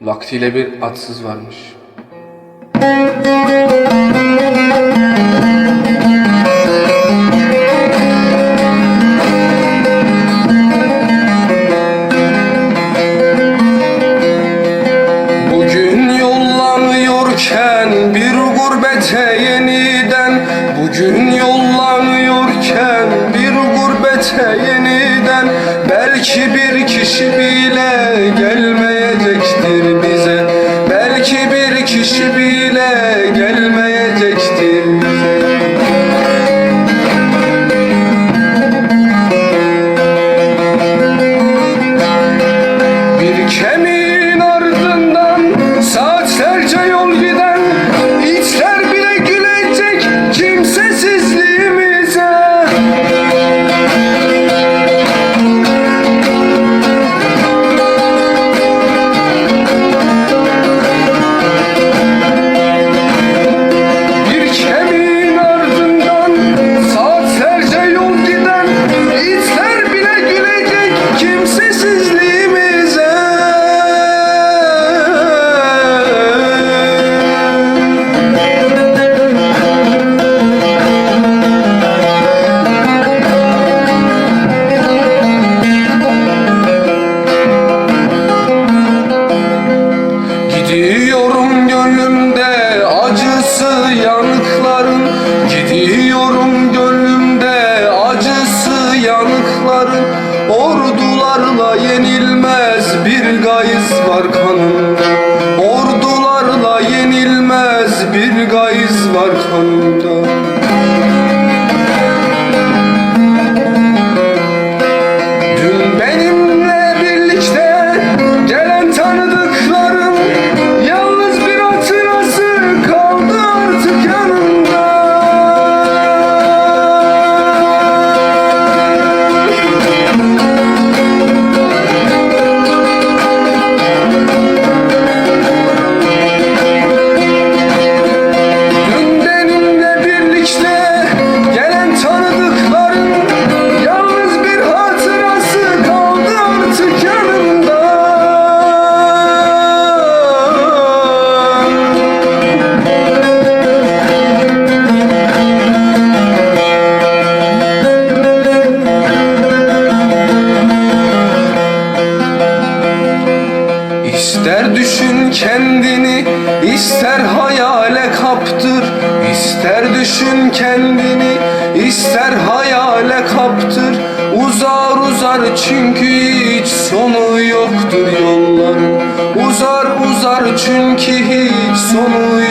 Vaktiyle bir atsız varmış. Bugün yollanıyorken bir gurbete yeniden Bugün yollanıyorken bir gurbete yeniden Belki bir kişi bile gelmeyecektir ister hayale kaptır İster düşün kendini, ister hayale kaptır. Uzar uzar çünkü hiç sonu yoktur yolların. Uzar uzar çünkü hiç sonu